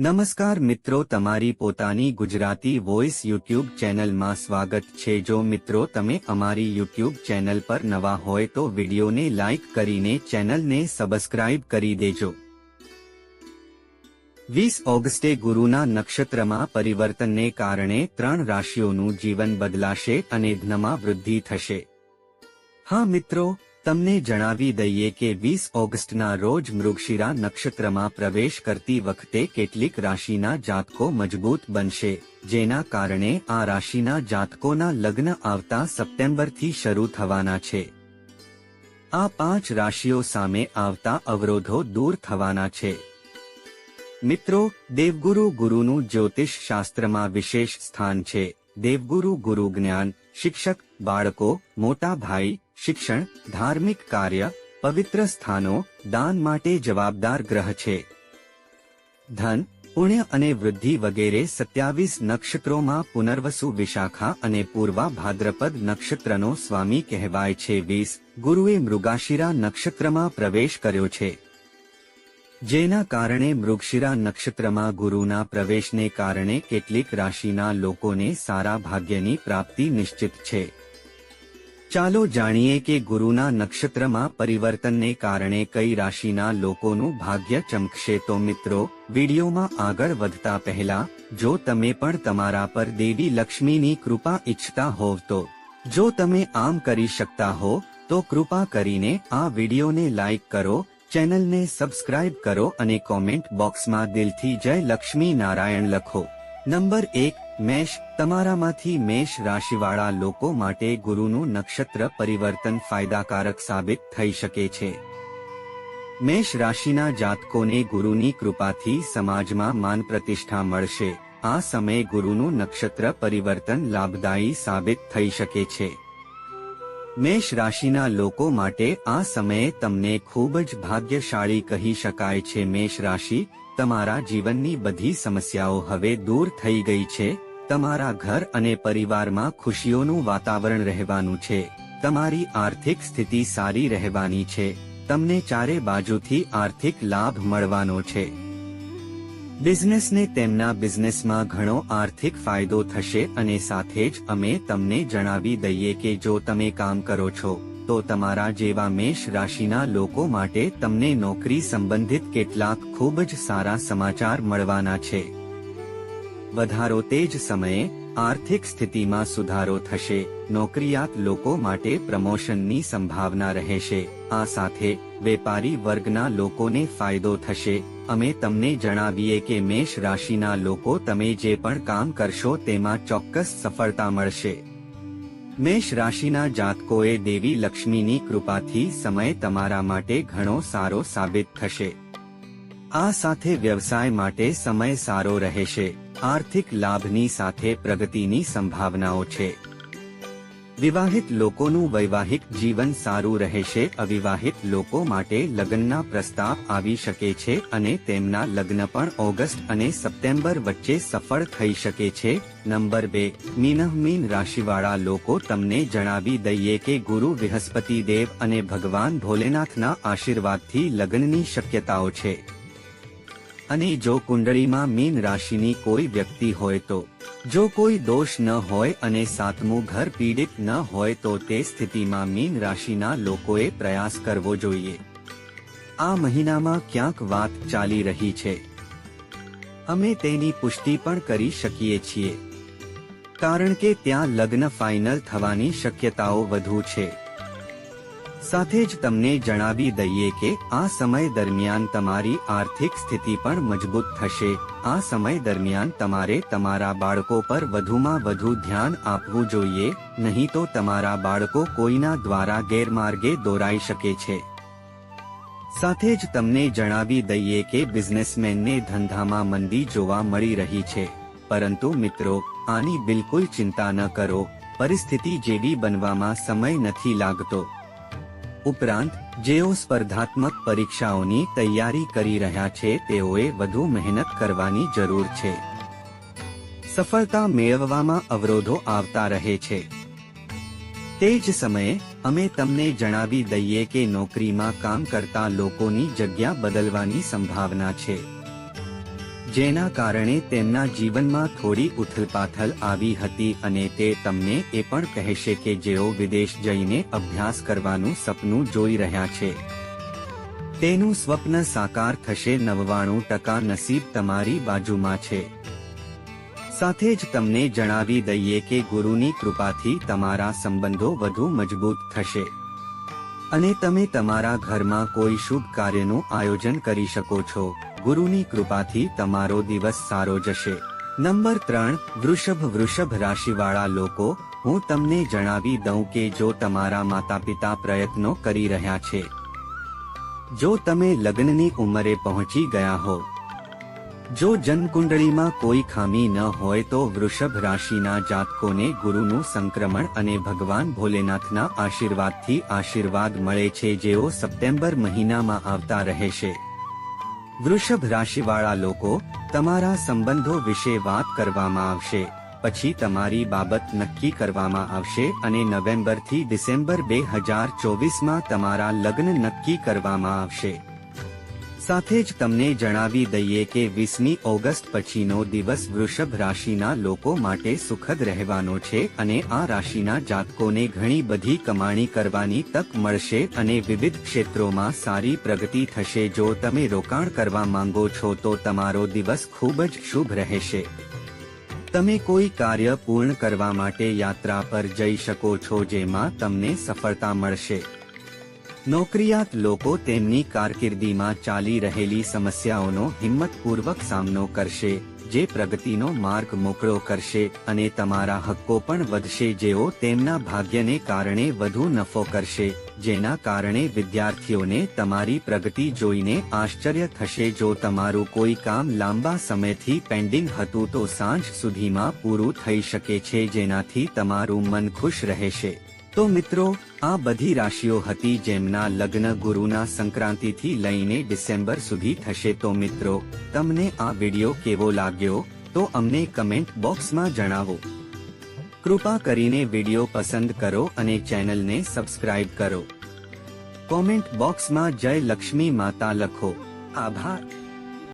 નમસ્કાર મિત્રો, તમારી પોતાની ગુજરાતી વોઇસ યુટ્યુબ ચેનલમાં સ્વાગત છે. જો મિત્રો, તમે અમારી યુટ્યુબ ચેનલ પર નવા હોય તો વિડીયોને લાઇક કરીને ચેનલને સબસ્ક્રાઇબ કરી દેજો. વીસ ઓગસ્ટે ગુરુના નક્ષત્રમાં પરિવર્તનને કારણે ત્રણ રાશિઓનું જીવન બદલાશે અને ધનમાં વૃદ્ધિ થશે. હા મિત્રો તમને જણાવી દઈએ કે વીસ ઓગસ્ટના રોજ મૃગશિરા નક્ષત્રમાં પ્રવેશ કરતી વખતે કેટલીક રાશિના જાતકો મજબૂત બનશે, જેના કારણે આ રાશિના જાતકોના લગ્ન આવતા સપ્ટેમ્બરથી શરૂ થવાના છે. આ પાંચ રાશિઓ સામે આવતા અવરોધો દૂર થવાના છે. મિત્રો, દેવગુરુ ગુરુનું જ્યોતિષ શાસ્ત્રમાં વિશેષ સ્થાન છે. દેવગુરુ ગુરુ જ્ઞાન, શિક્ષક, બાળકો, મોટા ભાઈ શિક્ષણ, ધાર્મિક કાર્ય, પવિત્ર સ્થાનો, દાન માટે જવાબદાર ગ્રહ છે. ધન, પુણ્ય અને વૃદ્ધિ વગેરે સત્યાવીસ નક્ષત્રોમાં પુનર્વસુ વિશાખા અને પૂર્વા ભાદ્રપદ નક્ષત્રનો સ્વામી કહેવાય છે. વીસ, ગુરુએ મૃગાશિરા નક્ષત્રમાં પ્રવેશ કર્યો છે. જેના કારણે મૃગશિરા નક્ષત્રમાં ગુરુના પ્રવેશને કારણે કેટલીક રાશિના લોકોને સારા ભાગ્યની પ્રાપ્તિ નિશ્ચિત છે. ચાલો જાણીએ કે ગુરુના નક્ષત્રમાં પરિવર્તનને કારણે કઈ રાશિના લોકોનું ભાગ્ય ચમકશે તો મિત્રો, વિડીયોમાં આગળ વધતા પહેલા, જો તમે પણ તમારા પર દેવી લક્ષ્મીની કૃપા ઈચ્છતા હોવ તો, જો તમે આમ કરી શકતા હો, તો કૃપા કરીને આ વિડીયોને લાઈક કરો, ચેનલને સબસ્ક્રાઇબ કરો અને કોમેન્ટ બોક્સમાં દિલથી જય લક્ષ્મી નારાયણ લખો. નંબર એક મેષ, તમારામાંથી મેષ રાશિવાળા લોકો માટે ગુરુનું નક્ષત્ર પરિવર્તન ફાયદાકારક સાબિત થઈ શકે છે. મેષ રાશિના જાતકોને ગુરુની કૃપાથી સમાજમાં માન પ્રતિષ્ઠા મળશે. આ સમયે ગુરુનું નક્ષત્ર પરિવર્તન લાભદાયી સાબિત થઈ શકે છે. મેષ રાશિના લોકો માટે આ સમયે તમને ખૂબ જ ભાગ્યશાળી કહી શકાય છે. મેષ રાશિ, તમારા જીવનની બધી સમસ્યાઓ હવે દૂર થઈ ગઈ છે. તમારા ઘર અને પરિવારમાં ખુશીઓનું વાતાવરણ રહેવાનું છે. તમારી આર્થિક સ્થિતિ સારી રહેવાની છે. તમને ચારે બાજુથી આર્થિક લાભ મળવાનો છે. બિઝનેસને તેમના બિઝનેસમાં ઘણો આર્થિક ફાયદો થશે અને સાથે જ અમે તમને જણાવી દઈએ કે જો તમે કામ કરો છો, તો તમારા જેવા મેષ રાશિના લોકો માટે તમને નોકરી સંબંધિત કેટલાક ખૂબ જ સારા સમાચાર મળવાના છે. વધારો તે જ સમયે આર્થિક સ્થિતિમાં સુધારો થશે, નોકરિયાત લોકો માટે પ્રમોશનની સંભાવના રહેશે, આ સાથે વેપારી વર્ગના લોકોને ફાયદો થશે, અમે તમને જણાવીએ કે મેષ રાશિના લોકો તમે જે પણ કામ કરશો તેમાં ચોક્કસ સફળતા મળશે. મેષ રાશિના જાતકોએ દેવી લક્ષ્મીની કૃપાથી સમય તમારા માટે ઘણો સારો સાબિત થશે. આ સાથે વ્યવસાય માટે સમય સારો રહેશે. આર્થિક લાભની સાથે પ્રગતિની સંભાવનાઓ છે. વિવાહિત લોકોનું વૈવાહિક જીવન સારું રહેશે, અવિવાહિત લોકો માટે લગ્નના પ્રસ્તાવ આવી શકે છે અને તેમના લગ્ન પણ ઓગસ્ટ અને સપ્ટેમ્બર વચ્ચે સફળ થઈ શકે છે. નંબર બે, મીનહ મીન રાશિવાળા લોકો તમને જણાવી દઈએ કે ગુરુ બૃહસ્પતિ દેવ અને ભગવાન ભોલેનાથના આશીર્વાદથી લગ્નની શક્યતાઓ છે. અને જો કુંડળીમાં મીન રાશિની કોઈ વ્યક્તિ હોય તો, જો કોઈ દોષ ન હોય અને સાતમું ઘર પીડિત ન હોય તો તે સ્થિતિમાં મીન રાશિના લોકોએ પ્રયાસ કરવો જોઈએ. આ મહિનામાં ક્યાંક વાત ચાલી રહી છે. અમે તેની પુષ્ટિ પણ કરી શકીએ છીએ. કારણ કે ત્યાં લગ્ન ફાઇનલ થવાની શક્યતાઓ વધુ છે. સાથે જ તમને જણાવી દઈએ કે આ સમય દરમિયાન તમારી આર્થિક સ્થિતિ પણ મજબૂત થશે. આ સમય દરમિયાન તમારે તમારા બાળકો પર વધુમાં વધુ ધ્યાન આપવું જોઈએ, નહીં તો તમારા બાળકો કોઈના દ્વારા ગેરમાર્ગે દોરાઈ શકે છે. સાથે જ તમને જણાવી દઈએ કે બિઝનેસમેનને ધંધામાં મંદી જોવા મળી રહી છે. પરંતુ મિત્રો, આની બિલકુલ ચિંતા ન કરો. પરિસ્થિતિ જેવી બનવામાં સમય નથી લાગતો. ઉપરાંત, જેઓ સ્પર્ધાત્મક પરીક્ષાઓની તૈયારી કરી રહ્યા છે, તેઓએ વધુ મહેનત કરવાની જરૂર છે. સફળતા મેળવવામાં અવરોધો આવતા રહે છે. તે જ સમયે, અમે તમને જણાવી દઈએ કે નોકરીમાં કામ કરતા લોકોની જગ્યા બદલવાની સંભાવના છે. જેના કારણે તેમના જીવનમાં થોડી ઉથલપાથલ આવી હતી અને તે તમને એ પણ કહેશે કે જેઓ વિદેશ જઈને અભ્યાસ કરવાનું સપનું જોઈ રહ્યા છે. તેનું સ્વપ્ન સાકાર થશે નવ્વાણું ટકા નસીબ તમારી બાજુમાં છે. સાથે જ તમને જણાવી દઈએ કે ગુરુની કૃપાથી તમારા સંબંધો વધુ મજબૂત થશે. અને તમે તમારા ઘરમાં કોઈ શુભ કાર્યનું આયોજન કરી શકો છો. ગુરુની કૃપાથી તમારો દિવસ સારો જશે. નંબર ત્રણ, વૃષભ વૃષભ રાશિવાળા લોકો, હું તમને જણાવી દઉં કે જો તમારા માતા પિતા પ્રયત્નો કરી રહ્યા છે, જો તમે લગ્નની ઉંમરે પહોંચી ગયા હો, જો જન્મકુંડળીમાં કોઈ ખામી ન હોય તો વૃષભ રાશિના જાતકોને ગુરુનું સંક્રમણ અને ભગવાન ભોલેનાથના આશીર્વાદથી આશીર્વાદ મળે છે જેઓ સપ્ટેમ્બર મહિનામાં આવતા રહેશે. વૃષભ રાશિવાળા લોકો, તમારા સંબંધો વિશે વાત કરવામાં આવશે. પછી તમારી બાબત નક્કી કરવામાં આવશે અને નવેમ્બરથી ડિસેમ્બર બે હજાર ચોવીસમાં તમારા લગ્ન નક્કી કરવામાં આવશે. સાથે જ તમને જણાવી દઈએ કે વીસમી ઓગસ્ટ પછીનો દિવસ વૃષભ રાશિના લોકો માટે સુખદ રહેવાનો છે અને આ રાશિના જાતકોને ઘણી બધી કમાણી કરવાની તક મળશે અને વિવિધ ક્ષેત્રોમાં સારી પ્રગતિ થશે. જો તમે રોકાણ કરવા માંગો છો તો તમારો દિવસ ખૂબ જ શુભ રહેશે. તમે કોઈ કાર્ય પૂર્ણ કરવા માટે યાત્રા પર જઈ શકો છો જેમાં તમને સફળતા મળશે. નોકરિયાત લોકો તેમની કારકિર્દીમાં ચાલી રહેલી સમસ્યાઓનો હિંમતપૂર્વક સામનો કરશે, જે પ્રગતિનો માર્ગ મોકળો કરશે અને તમારા હક્કો પણ વધશે જેઓ તેમના ભાગ્યને કારણે વધુ નફો કરશે, જેના કારણે વિદ્યાર્થીઓને તમારી પ્રગતિ જોઈને આશ્ચર્ય થશે. જો તમારું કોઈ કામ લાંબા સમયથી પેન્ડિંગ હતું તો સાંજ સુધીમાં પૂરું થઈ શકે છે જેનાથી તમારું મન ખુશ રહેશે. તો મિત્રો, આ બધી રાશિઓ હતી જેમના લગ્ન ગુરુના સંક્રાંતિથી લઈને ડિસેમ્બર સુધી થશે. તો મિત્રો, તમને આ વિડિયો કેવો લાગ્યો? તો અમને કમેન્ટ બોક્સમાં જણાવો. કૃપા કરીને વિડિયો પસંદ કરો અને ચેનલને સબસ્ક્રાઇબ કરો. કોમેન્ટ બોક્સમાં જય લક્ષ્મી માતા લખો. આભાર.